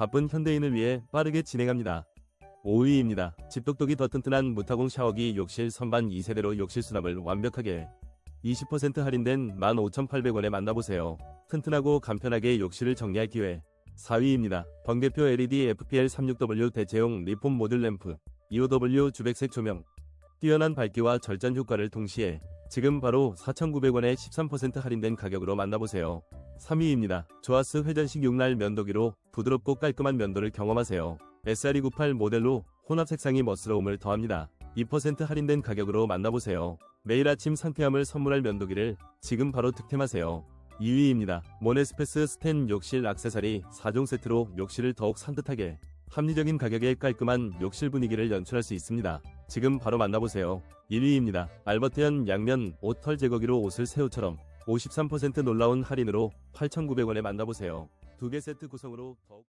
바쁜 현대인을 위해 빠르게 진행합니다. 5위입니다. 집독독이 더 튼튼한 무타공 샤워기 욕실 선반 2세대로 욕실 수납을 완벽하게 20% 할인된 15,800원에 만나보세요. 튼튼하고 간편하게 욕실을 정리할 기회. 4위입니다. 번개표 LED FPL 36W 대체용 리폼 모듈 램프 25W 주백색 조명 뛰어난 밝기와 절전 효과를 동시에 지금 바로 4,900원에 13% 할인된 가격으로 만나보세요. 3위입니다. 조아스 회전식 6날 면도기로 부드럽고 깔끔한 면도를 경험하세요. SRE98 모델로 혼합 색상이 멋스러움을 더합니다. 2% 할인된 가격으로 만나보세요. 매일 아침 상쾌함을 선물할 면도기를 지금 바로 득템하세요. 2위입니다. 모네스페스 스텐 욕실 액세서리 4종 세트로 욕실을 더욱 산뜻하게 합리적인 가격에 깔끔한 욕실 분위기를 연출할 수 있습니다. 지금 바로 만나보세요. 1위입니다. 알버트현 양면 옷 털 제거기로 옷을 새 옷처럼 53% 놀라운 할인으로 8,900원에 만나보세요. 두 개 세트 구성으로 더욱